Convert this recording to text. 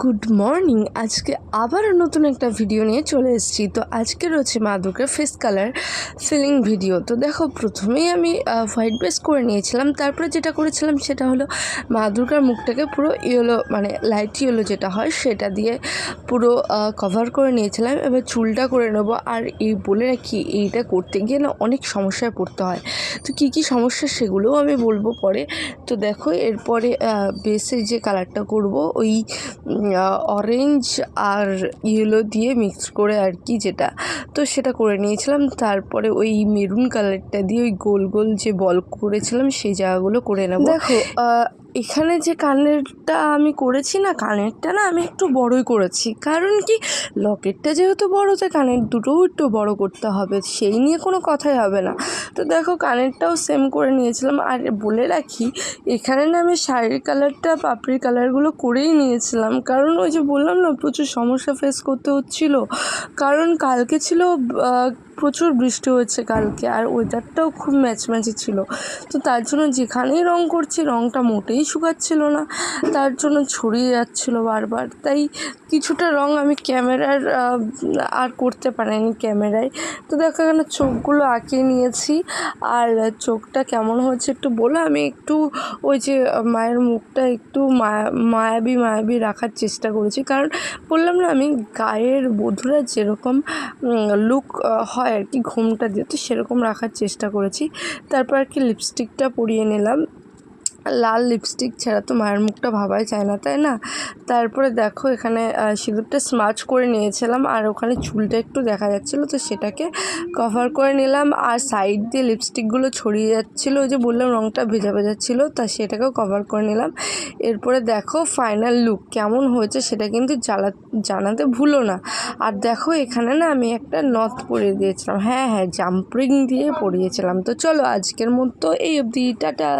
Good morning আজকে আবারও নতুন একটা ভিডিও নিয়ে চলে এসেছি। তো আজকে রয়েছে মা দুর্গার ফেস কালার ফিলিং ভিডিও তো দেখো, প্রথমেই আমি হোয়াইট বেস করে নিয়েছিলাম। তারপরে যেটা করেছিলাম সেটা হলো মা দুর্গার মুখটাকে পুরো ইয়েলো মানে লাইট ইয়েলো যেটা হয়, সেটা দিয়ে পুরো কভার করে নিয়েছিলাম। এবার চুলটা করে নেব। আর এই বলে রাখি, এইটা করতে গিয়ে না অনেক সমস্যায় পড়তে হয়। তো কী কী সমস্যা সেগুলোও আমি বলব পরে। তো দেখো, এরপরে বেসে যে কালারটা করব, ওই অরেঞ্জ আর ইয়েলো দিয়ে মিক্স করে আর কি যেটা। তো সেটা করে নিয়েছিলাম। তারপরে ওই মেরুন কালারটা দিয়ে ওই গোল গোল যে বল করেছিলাম, সেই জায়গাগুলো করে নেব। দেখো এখানে যে কানেরটা আমি করেছি না, কানেরটা না আমি একটু বড়ই করেছি। কারণ কি? লকেটটা যেহেতু বড়, তাই কানের দুটোও একটু বড় করতে হবে, সেই নিয়ে কোনো কথাই হবে না। তো দেখো, কানেরটাও সেম করে নিয়েছিলাম। আর বলে রাখি, এখানে না আমি শাড়ির কালারটা পাপড়ির কালারগুলো করেই নিয়েছিলাম। কারণ ওই যে বললাম না, প্রচুর সমস্যা ফেস করতে হচ্ছিল। কারণ কালকে ছিল প্রচুর বৃষ্টি হয়েছে কালকে, আর ওয়েদারটাও খুব ম্যাচম্যাচি ছিল। তো তার জন্য যেখানেই রং করছি, রংটা মোটেই শুকাচ্ছিল না, তার জন্য ছড়িয়ে যাচ্ছিল বারবার। তাই কিছুটা রং আমি ক্যামেরার আর করতে পারিনি ক্যামেরায়। তো দেখা এখানে চোখগুলো আঁকিয়ে নিয়েছি, আর চোখটা কেমন হচ্ছে একটু বলে। আমি একটু ওই যে মায়ের মুখটা একটু মায়া মায়াবী মায়াবী রাখার চেষ্টা করেছি। কারণ বললাম না, আমি গায়ের বধুরা যেরকম লুক হয় আর কি, ঘুমটা দিয়ে তো সেরকম রাখার চেষ্টা করেছি। তারপর আর কি লিপস্টিকটা পরিয়ে নিলাম। লাল লিপস্টিক ছাড়া তো মায়ের মুখটা ভাবাই চায় না, তাই না? তারপরে দেখো এখানে সিঁদুরটা স্মাচ করে নিয়েছিলাম আর ওখানে চুলটা একটু দেখা যাচ্ছিল, তো সেটাকে কভার করে নিলাম আর সাইড দিয়ে লিপস্টিকগুলো ছড়িয়ে যাচ্ছিল, ওই যে বললাম রঙটা ভেজা ভেজা ছিল, তা সেটাকেও কভার করে নিলাম। এরপরে দেখো ফাইনাল লুক কেমন হয়েছে সেটা কিন্তু জ্বালা জানাতে ভুলো না। আর দেখো এখানে না আমি একটা নথ পরিয়ে দিয়েছিলাম হ্যাঁ হ্যাঁ জাম্পরিং দিয়ে পরিয়েছিলাম, তো চলো আজকের মতো এই অবধি, টাটা!